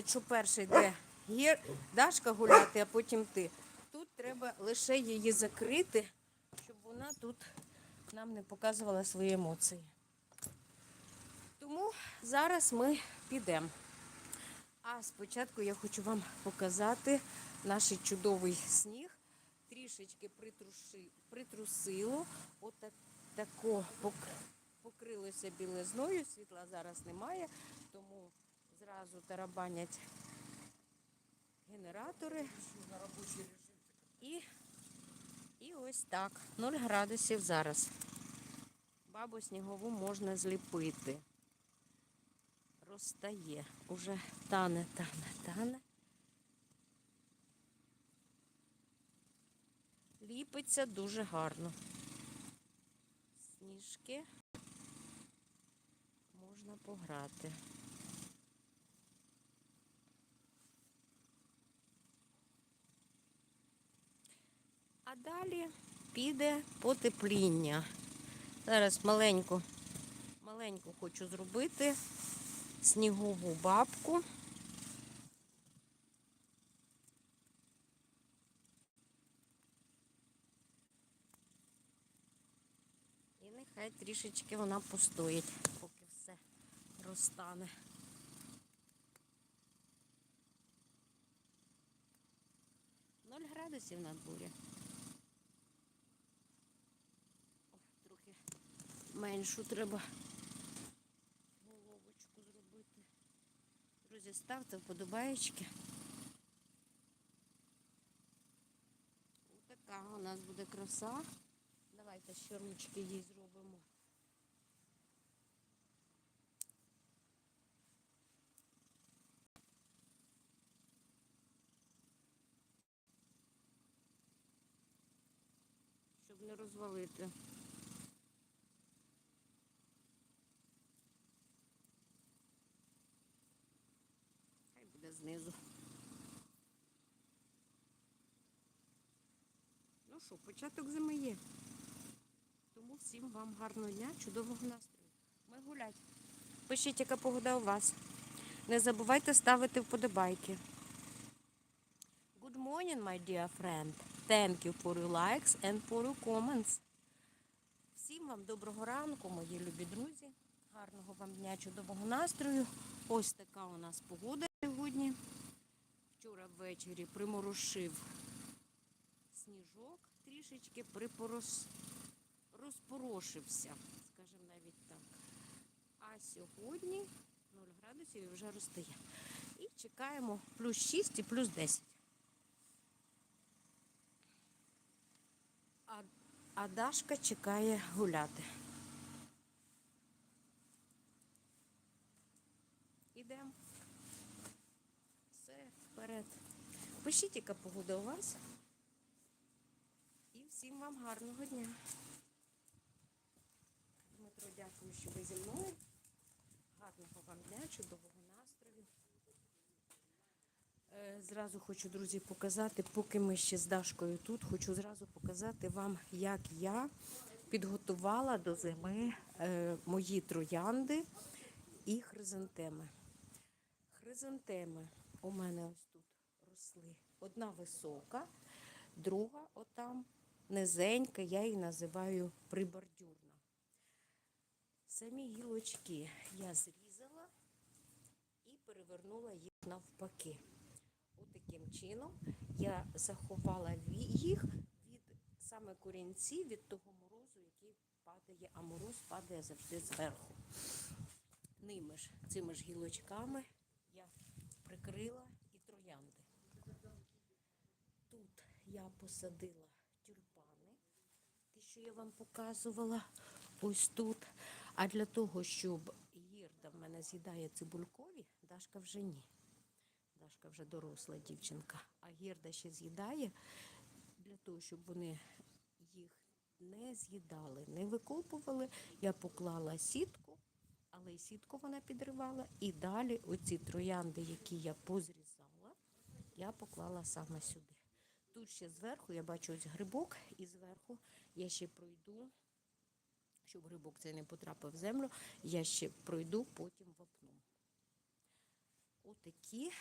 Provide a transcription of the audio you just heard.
що перший йде гір, Дашка гуляти, а потім ти. Тут треба лише її закрити, щоб вона тут нам не показувала свої емоції. Тому зараз ми підемо. А спочатку я хочу вам показати наш чудовий сніг. Трішечки притруши, притрусило, отак покрилося білизною, світла зараз немає, тому зразу тарабанять генератори. І, і ось так, 0 градусів зараз. Бабу снігову можна зліпити. Розтає, уже тане, тане, тане. Ліпиться дуже гарно. Сніжки можна пограти. А далі піде потепління. Зараз маленьку, маленьку хочу зробити снігову бабку. І нехай трішечки вона постоїть, поки все розтане. Ноль градусів на дворі. Меншу треба головочку зробити. Друзі, ставте вподобаєчки. Ось така у нас буде краса. Давайте ще ручки їй зробимо. Щоб не розвалити. Буде знизу. Ну що, початок зими є. Тому всім вам гарного дня, чудового настрою. Ми гулять. Пишіть, яка погода у вас. Не забувайте ставити вподобайки. Good morning, my dear friend. Thank you for your likes and for your comments. Всім вам доброго ранку, мої любі друзі. Гарного вам дня, чудового настрою. Ось така у нас погода сьогодні. Вчора ввечері приморушив сніжок трішечки, припорос розпорошився, скажімо навіть так. А сьогодні 0 градусів і вже розтає. І чекаємо плюс 6 і плюс 10. А, а Дашка чекає гуляти. Ідемо. Все, вперед. Пишіть, яка погода у вас. І всім вам гарного дня. Дмитро, дякую, що ви зі мною. Гарного вам дня, чудового настрою. Е, Зразу хочу, друзі, показати, поки ми ще з Дашкою тут, хочу зразу показати вам, як я підготувала до зими е, мої троянди і хризантеми. Хризантеми у мене ось тут росли. Одна висока, друга отам низенька, я її називаю прибордюрна. Самі гілочки я зрізала і перевернула їх навпаки. Отаким чином я заховала їх від саме корінці, від того морозу, який падає, а мороз падає завжди зверху. Ними ж, цими ж гілочками прикрила і троянди. Тут я посадила тюльпани, ті, що я вам показувала, ось тут. А для того, щоб гірда в мене з'їдає цибулькові, Дашка вже ні. Дашка вже доросла дівчинка, а гірда ще з'їдає для того, щоб вони їх не з'їдали, не викопували. Я поклала сітку, але і сітку вона підривала. І далі оці троянди, які я позрізала, я поклала саме сюди. Тут ще зверху я бачу ось грибок, і зверху я ще пройду, щоб грибок цей не потрапив в землю, я ще пройду потім вапном. Отакі